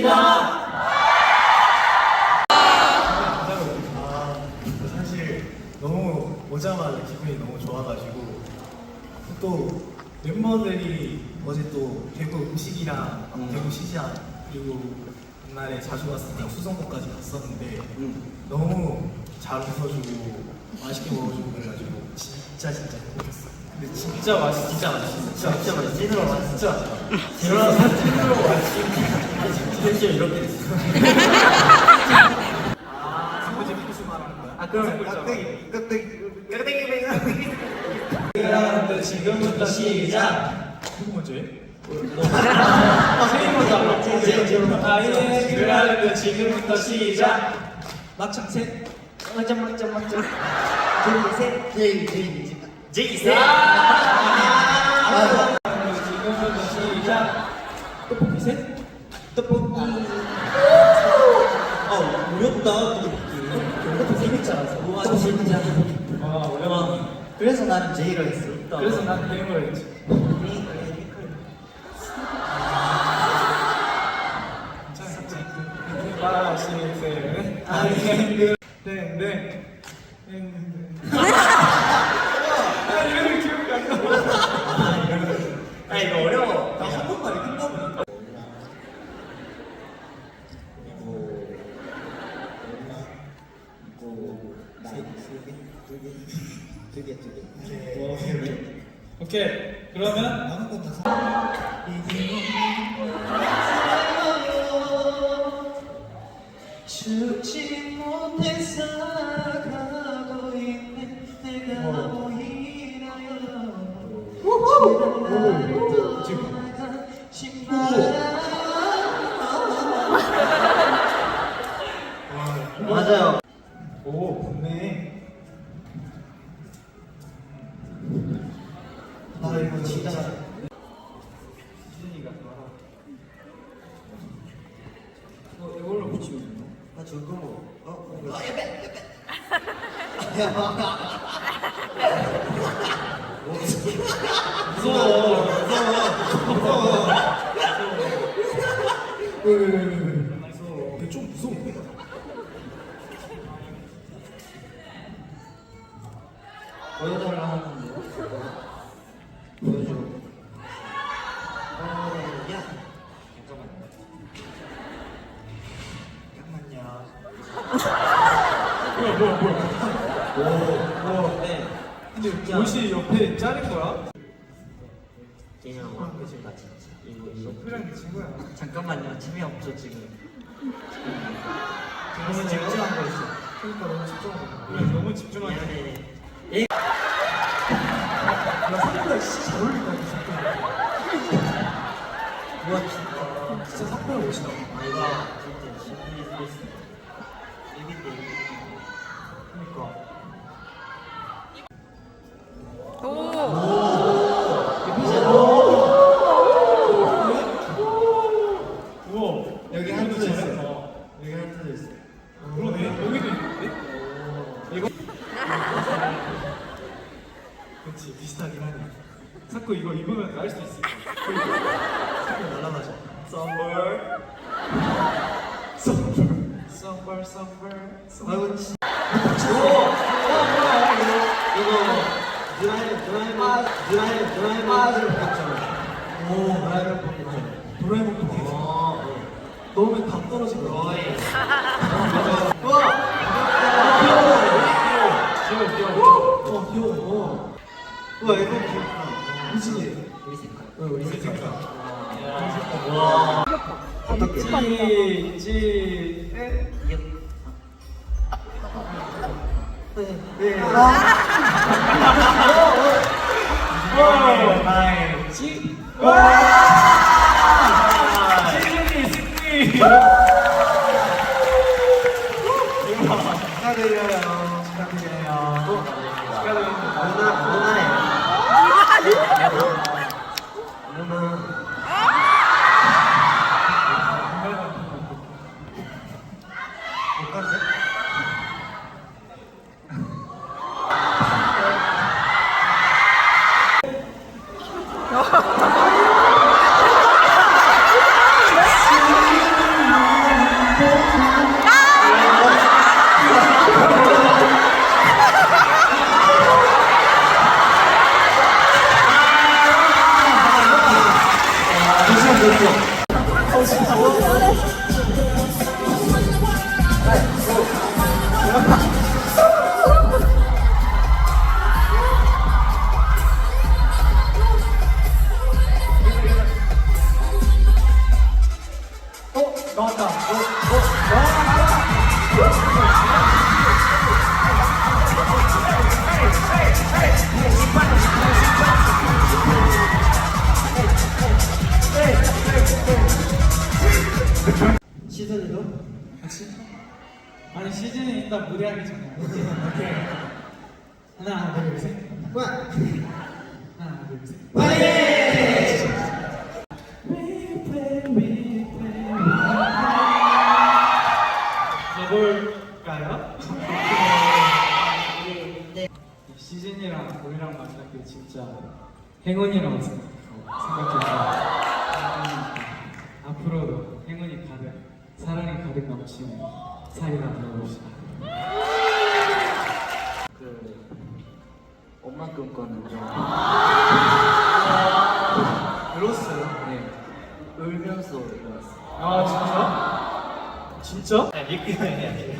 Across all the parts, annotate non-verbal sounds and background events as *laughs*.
있습니다. 아, 사실 너무 오자마자 기분이 너무 좋아가지고 또 멤버들이 어제 또 대구 음식이랑 음. 대구 시장 그리고 옛날에 자주 갔을 때 수성구까지 갔었는데 음. 너무 잘 웃어주고 맛있게 먹어주고 그래가지고 진짜 진짜 행복했어요. 근데 진짜 맛있 진짜 맛있어. 진짜 진짜 맛있어. 찐으로 맛있어. 진짜. 찐으로 찐으로 맛있어. 텐션 이렇게 됐어. 아, 세 번째 코스 말하는 거야. 아 그럼 지금부터 시작. 누구 먼저 해? 아예 그라운드 지금부터 시작. 막창 셋. 맞자 제일 셋 제일 제일 셋 아, 시작. 떡볶이 셋. 떡볶이 아 어렵다 떡볶이 재밌잖아 떡볶이 진짜 아 어려워. 그래서 나는 제이로 했어 그래서 난 대응을 했지. 나. 아 이거 어려워 한 번만에 끝나버린다. 오케이. 그러면 남은 건다 죽지 못해 살아가고 있는 내가 보이나요 맞아요 오, 좋네. 아 이거 진짜 시준이가 말아. 어, 이걸로 붙이면 되나? 아 저거 어? 어 *laughs* 무서워, 무서워. 왜, 왜, 왜, 왜, 왜. 근데 옷이 옆에 자른 거야? 그냥 왕그실다 진짜 이거 이거 그냥 친구야. 잠깐만요 재미없죠 지금 너무 집중한 거 있어 그러니까 너무 집중하고. 그래, 너무 집중하게. 오 드라이브 했잖아 도라에몽 콘텐츠. 어 넣으면 다 떨어진 거야. *laughs* 어이 귀여워 귀여워. 어 귀여워. 우와 이거 귀엽다 우진이. 우리 색깔 어, 우리 색깔. 와 어떻게 찌, 찌, 에? 네 오, 나의 찌. 찌준이 승리. 축하 시즌이도? 아니 시즌이 일단 무대하기 전에. 오케이. 하나 둘 셋. 와! 하나 둘 셋. 화이팅! 가볼까요? 네. 시즌이랑 우리랑 만난 게 진짜 행운이라고 생각해서 앞으로도 행운이 가득, 사랑이 가득 넘치는 사이가 되어봅시다. 그 엄마 꿈꿔는 좀 울었어요? 네. 울면서 일어났어요. 아 진짜? 진짜?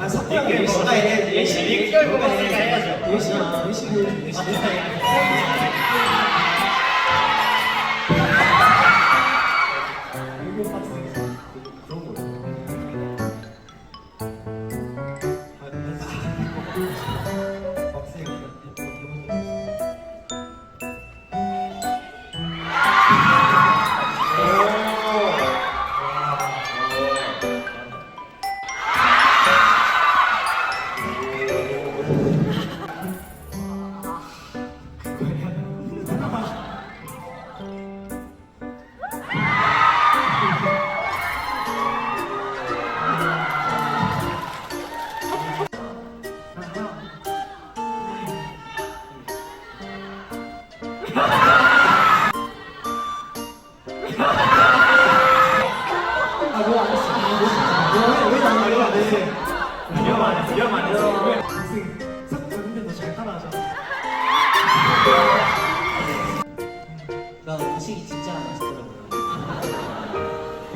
아, 석현이 뭐가 해야지. 예시, 예시, 뭐가 해야죠. 예시, 예시, 예시.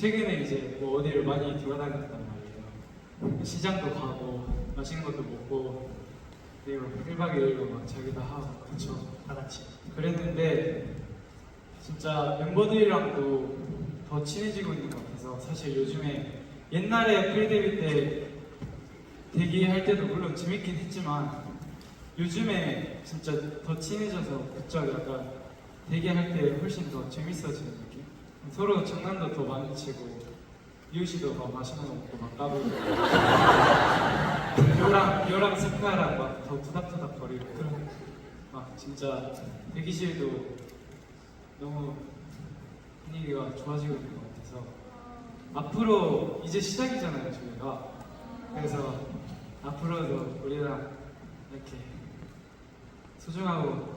최근에 이제 뭐 어디를 많이 돌아다녔단 말이에요. 시장도 가고 맛있는 것도 먹고 그리고 1박 2일로 막 자기도 하고 그쵸 다 같이 그랬는데 진짜 멤버들이랑도 더 친해지고 있는 것 같아서 사실 요즘에 옛날에 프리데뷔 때 대기할 때도 물론 재밌긴 했지만 요즘에 진짜 더 친해져서 그쵸 약간 대기할 때 훨씬 더 재밌어지는 느낌? 서로 장난도 더 많이 치고 유시도 막 맛있는 거 먹고 막 까불고. *laughs* 요랑 요랑 스카랑 막더 투닥투닥 거리고. 그런 막 진짜 대기실도 너무 분위기가 좋아지고 있는 것 같아서 앞으로 이제 시작이잖아요 저희가. 그래서 앞으로도 우리랑 이렇게 소중하고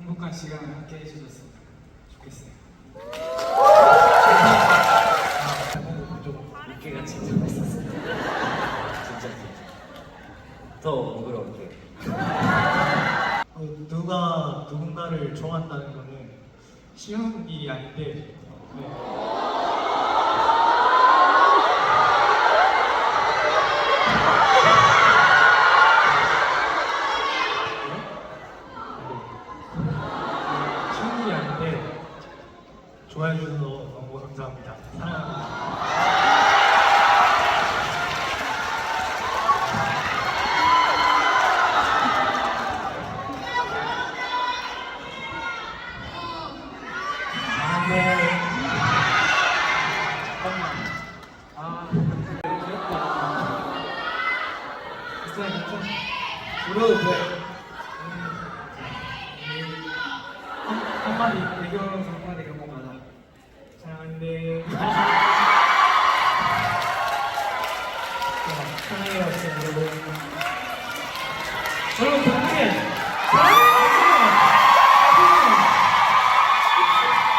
행복한 시간을 함께 해주셨으면 좋겠어요. 더 부끄러울게. 어, 누가 누군가를 좋아한다는 거는 쉬운 일이 아닌데 네. 괜찮아. 울어도 돼. 한 한마디 배경으로서 한마디 경험하자. 사랑한대. 사랑해요, 진짜 여러분. 여러분 덕분에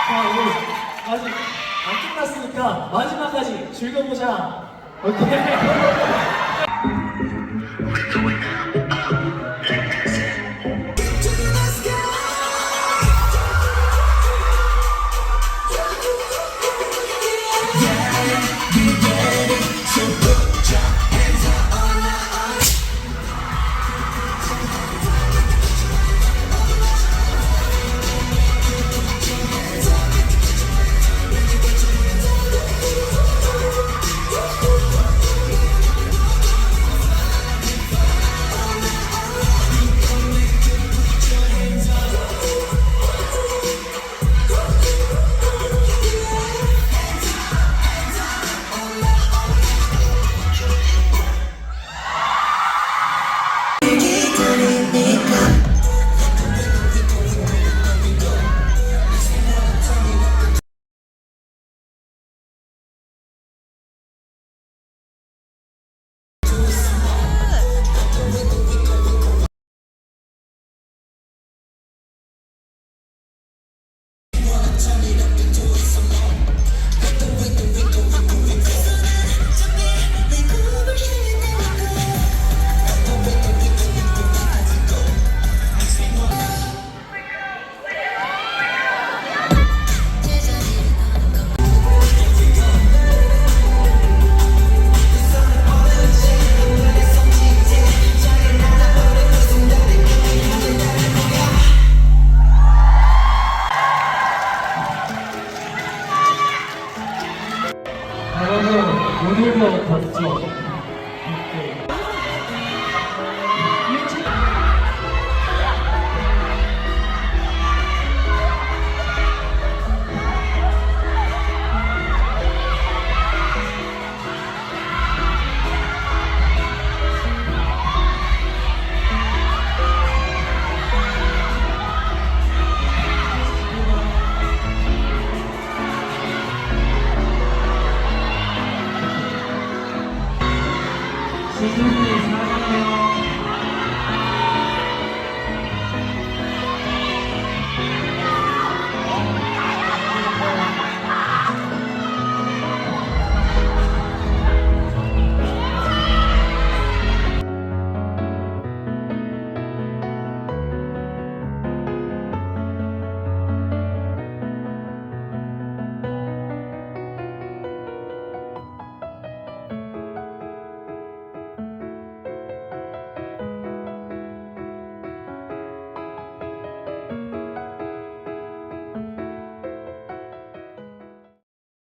자, 우리 아직 안 끝났으니까 마지막까지 즐겨보자. 오케이.